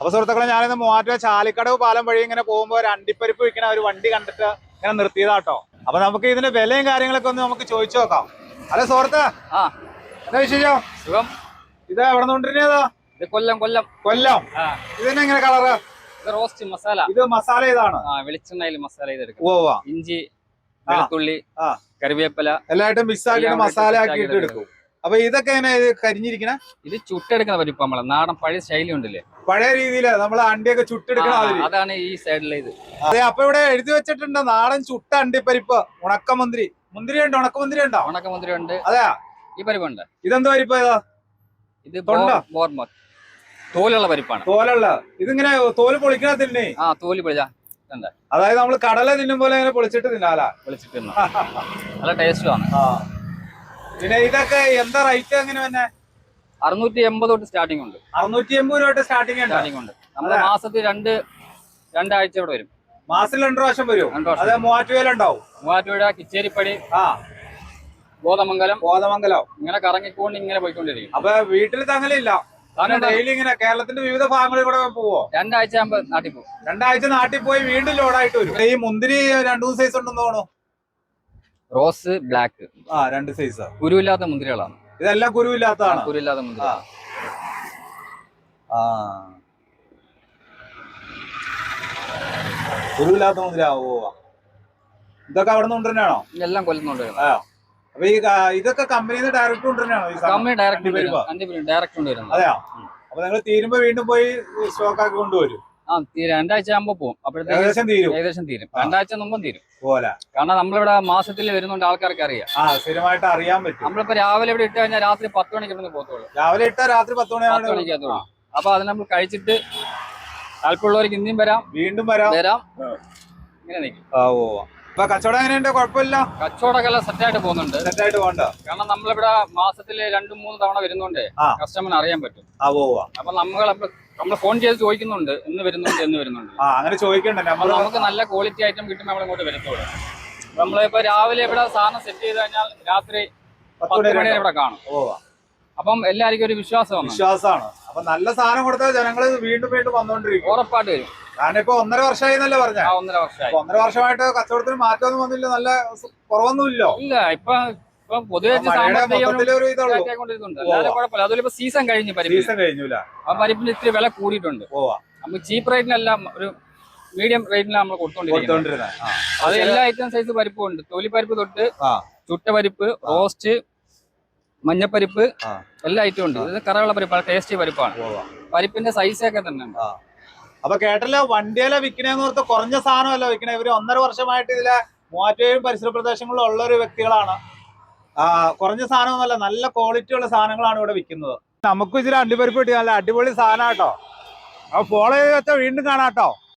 അപ്പൊ സുഹൃത്തുക്കളെ ഞാനിന്ന് മൂവാറ്റുപുഴ ചാലിക്കടവ് പാലം വഴി ഇങ്ങനെ പോകുമ്പോൾ ഒരു അണ്ടിപ്പരിപ്പ് വിൽക്കുന്ന ഒരു വണ്ടി കണ്ടിട്ട് ഇങ്ങനെ നിർത്തിയതാട്ടോ. അപ്പൊ നമുക്ക് ഇതിന്റെ വിലയും കാര്യങ്ങളൊക്കെ ഒന്ന് നമുക്ക് ചോദിച്ചു നോക്കാം. അതെ സുഹൃത്ത്? ആ. എന്താ വിശേഷം? സുഖം. ഇത് എവിടെ നിന്നുകൊണ്ടിരുന്നതാ ഇത് കൊല്ലം കൊല്ലം. കൊല്ലം. ആ. ഇതിന് എങ്ങനെ കളറ്? ഇത് റോസ്റ്റ് മസാല. ഇത് മസാല ഇതാണ്. ആ വെളിച്ചെണ്ണയിൽ മസാല ചെയ്തെടുക്കും ഓ ഇഞ്ചി വെളുത്തുള്ളി ആ. കറിവേപ്പില. എല്ലായിട്ടും മിക്സ് ആക്കിയിട്ട് മസാല ആക്കിയിട്ട് എടുക്കും. അപ്പൊ ഇതൊക്കെ കരിഞ്ഞിരിക്കണ? ഇത് ചുട്ടെടുക്കുന്ന പരിപ്പ് നമ്മളെ. നാടൻ പഴയ ശൈലി ഉണ്ടല്ലേ? പഴയ രീതിയിൽ നമ്മൾ അണ്ടിയൊക്കെ ചുട്ടെടുക്കണ അതാണ് ഈ സൈഡിലെ ഇത്. അതെ അപ്പൊ ഇവിടെ എഴുതി വെച്ചിട്ടുണ്ട് നാടൻ ചുട്ട അണ്ടിപ്പരിപ്പ്. ഉണക്കമന്ത്രി മുന്തിരി. ഉണ്ട് ഉണക്കമന്ത്രി ഉണ്ടോ ഉണക്കമുന്തിരി ഉണ്ട് അതെയാ? ഈ പരിപ്പുണ്ട്. ഇതെന്ത് പരിപ്പ് ഏതാ ഇത് തോലുള്ള പരിപ്പാണ്. തോലുള്ള. ഇതിങ്ങനെ തോൽ പൊളിക്കണ തിന്നേ. ആ തോൽ പൊളിച്ചാ. അതായത് നമ്മൾ കടല തിന്നും പോലെ ഇങ്ങനെ പൊളിച്ചിട്ട് തിന്നാല? പൊളിച്ചിട്ട് തിന്നോ. നല്ല ടേസ്റ്റുമാണ് പിന്നെ ഇതൊക്കെ എന്താ റേറ്റ് അങ്ങനെ തന്നെ അറുന്നൂറ്റി എൺപത് തൊട്ട് സ്റ്റാർട്ടിംഗ് ഉണ്ട്. അറുന്നൂറ്റി എൺപത് രൂപ സ്റ്റാർട്ടിംഗ് സ്റ്റാർട്ടിംഗ് ഉണ്ട്. നമ്മുടെ മാസത്തിൽ രണ്ട് രണ്ടാഴ്ച ഇവിടെ വരും. മാസത്തിൽ രണ്ടു പ്രാവശ്യം വരും. അതെ മൂവാറ്റുവേല ഉണ്ടാവും. മൂവാറ്റുപുഴ കിച്ചേരിപ്പടി ആ. ബോധമംഗലം. ബോധമംഗലം. ഇങ്ങനെ കറങ്ങിക്കൊണ്ട് ഇങ്ങനെ പോയിക്കൊണ്ടിരിക്കും. അപ്പൊ വീട്ടിൽ തങ്ങലില്ല. ഡെയിലി ഇങ്ങനെ കേരളത്തിന്റെ വിവിധ ഭാഗങ്ങളിൽ കൂടെ പോവോ? രണ്ടാഴ്ച നാട്ടിൽ പോകും. രണ്ടാഴ്ച നാട്ടിൽ പോയി വീണ്ടും ലോഡായിട്ട് വരും. ഈ മുന്തിരി രണ്ടു മൂന്ന് സൈസ് ഉണ്ടെന്ന് തോന്നുന്നു. റോസ് ബ്ലാക്ക് ആ രണ്ട് സൈസ് കുരുവില്ലാത്ത മുന്തിരികളാണ്. ഇതെല്ലാം കുരുവില്ലാത്തതാണ്. കുരുവില്ലാത്ത മുന്തിരി. ആ. കുരുവില്ലാത്ത മുന്തിരി ഓ. ഇതൊക്കെ അവിടെ നിന്ന് കൊണ്ടുവരണോ എല്ലാം കൊല്ലുന്നുണ്ട് അപ്പൊ ഈ ഇതൊക്കെ കമ്പനിന്ന് ഡയറക്റ്റ് സാധനം? കമ്പനി ഡയറക്റ്റ് കൊണ്ടുവരുന്നത്. അതെയോ? അപ്പൊ നിങ്ങൾ തീരുമ്പോ വീണ്ടും പോയി സ്റ്റോക്ക് ആക്കി കൊണ്ടുവരും. ആ രണ്ടാഴ്ച ആകുമ്പോ പോകും അപ്പോഴത്തേക്കും ഏകദേശം തീരും. രണ്ടാഴ്ച മുമ്പും തീരും. പോലെ കാരണം നമ്മളിവിടെ മാസത്തിൽ വരുന്നുണ്ട് ആൾക്കാർക്ക് അറിയാം. സ്ഥിരമായിട്ട് അറിയാൻ പറ്റും. നമ്മളിപ്പോ രാവിലെ ഇവിടെ ഇട്ട് കഴിഞ്ഞാൽ രാത്രി പത്ത് മണിക്ക് ഇവിടുന്ന് പോകത്തുള്ളൂ. രാവിലെ ഇട്ട രാത്രി പത്ത് മണിയാണ് മണിക്ക് എത്തുള്ളൂ. അപ്പൊ അത് നമ്മൾ കഴിച്ചിട്ട് താല്പര്യമുള്ളവർക്ക് ഇനിയും വരാം. വീണ്ടും വരാം. വരാം. ഇങ്ങനെ നിൽക്കും. ഓ അപ്പൊ കച്ചവടം എങ്ങനെയുണ്ട്? കുഴപ്പമില്ല? കച്ചവടമൊക്കെ സെറ്റായിട്ട് പോകുന്നുണ്ട്. സെറ്റായിട്ട് പോണ്ട കാരണം നമ്മളിവിടെ മാസത്തിൽ രണ്ടും മൂന്ന് തവണ വരുന്നുണ്ട്. കസ്റ്റമർ കസ്റ്റമറിന് അറിയാൻ പറ്റും. ആ അപ്പൊ നമ്മൾ നമ്മൾ ഫോൺ ചെയ്ത് ചോദിക്കുന്നുണ്ട്. എന്ന് വരുന്നുണ്ട് എന്ന് വരുന്നുണ്ട്. ആ അങ്ങനെ ചോദിക്കണ്ട അപ്പൊ നമുക്ക് നല്ല ക്വാളിറ്റി ഐറ്റം കിട്ടുമ്പോൾ നമ്മൾ ഇങ്ങോട്ട് വരത്തോളൂ നമ്മളിപ്പോ രാവിലെ ഇവിടെ സാധനം സെറ്റ് ചെയ്ത് കഴിഞ്ഞാൽ രാത്രി പത്ത് മണി ഇവിടെ കാണും. അപ്പം എല്ലാവർക്കും ഒരു വിശ്വാസമാണ് വിശ്വാസമാണ്. അപ്പൊ നല്ല സാധനം കൊടുത്താൽ ജനങ്ങൾ വീണ്ടും വീണ്ടും വന്നോണ്ടിരിക്കും. ഉറപ്പായിട്ട് വരും. കാരണം ഇപ്പൊ ഒന്നര വർഷമായി എന്നല്ലേ പറഞ്ഞ ഒന്നര വർഷമായി. ഒന്നര വർഷമായിട്ട് കച്ചവടത്തിന് മാറ്റമൊന്നും വന്നില്ല. നല്ല കുറവൊന്നുമില്ലോ? ഇല്ല ഇപ്പൊ പൊതുവെ കുഴപ്പമില്ല. അതുപോലെ സീസൺ കഴിഞ്ഞു പരിപ്പ് സീസൺ കഴിഞ്ഞു ആ പരിപ്പിന് ഇത്തിരി വില കൂടിയിട്ടുണ്ട്. അപ്പൊ ചീപ്പ് റേറ്റിനെല്ലാം ഒരു മീഡിയം റേറ്റിനാണ് നമ്മൾ കൊടുത്തോണ്ടിരിക്കുന്നത് അത് എല്ലാ ഐറ്റം സൈസ് പരിപ്പും ഉണ്ട്. തൊലിപ്പരിപ്പ് തൊട്ട് ആ. ചുട്ട പരിപ്പ് റോസ്റ്റ് മഞ്ഞപ്പരിപ്പ്. എല്ലാ ഐറ്റവും ഉണ്ട്. ഇത് പരിപ്പ് പരിപ്പാണ് ടേസ്റ്റി പരിപ്പാണ്. പരിപ്പിന്റെ സൈസൊക്കെ തന്നെ ഉണ്ട്. അപ്പൊ കേട്ടല്ലോ വണ്ടിയല്ല വിൽക്കണേന്ന് ഓർത്ത് കുറഞ്ഞ സാധനമല്ല വിൽക്കണേ. ഇവർ ഒന്നര വർഷമായിട്ട് ഇതിലെ മൂവാറ്റുപുഴയും പരിസര പ്രദേശങ്ങളിലും ഉള്ള ഒരു വ്യക്തികളാണ്. കുറഞ്ഞ സാധനമൊന്നുമല്ല നല്ല ക്വാളിറ്റി ഉള്ള സാധനങ്ങളാണ് ഇവിടെ വിൽക്കുന്നത്. നമുക്കും ഇതിൽ അണ്ടിപ്പരിപ്പ് കിട്ടി നല്ല അടിപൊളി സാധനം കേട്ടോ അപ്പൊ ഫോളോ ചെയ്ത് വെച്ചാൽ വീണ്ടും കാണാട്ടോ.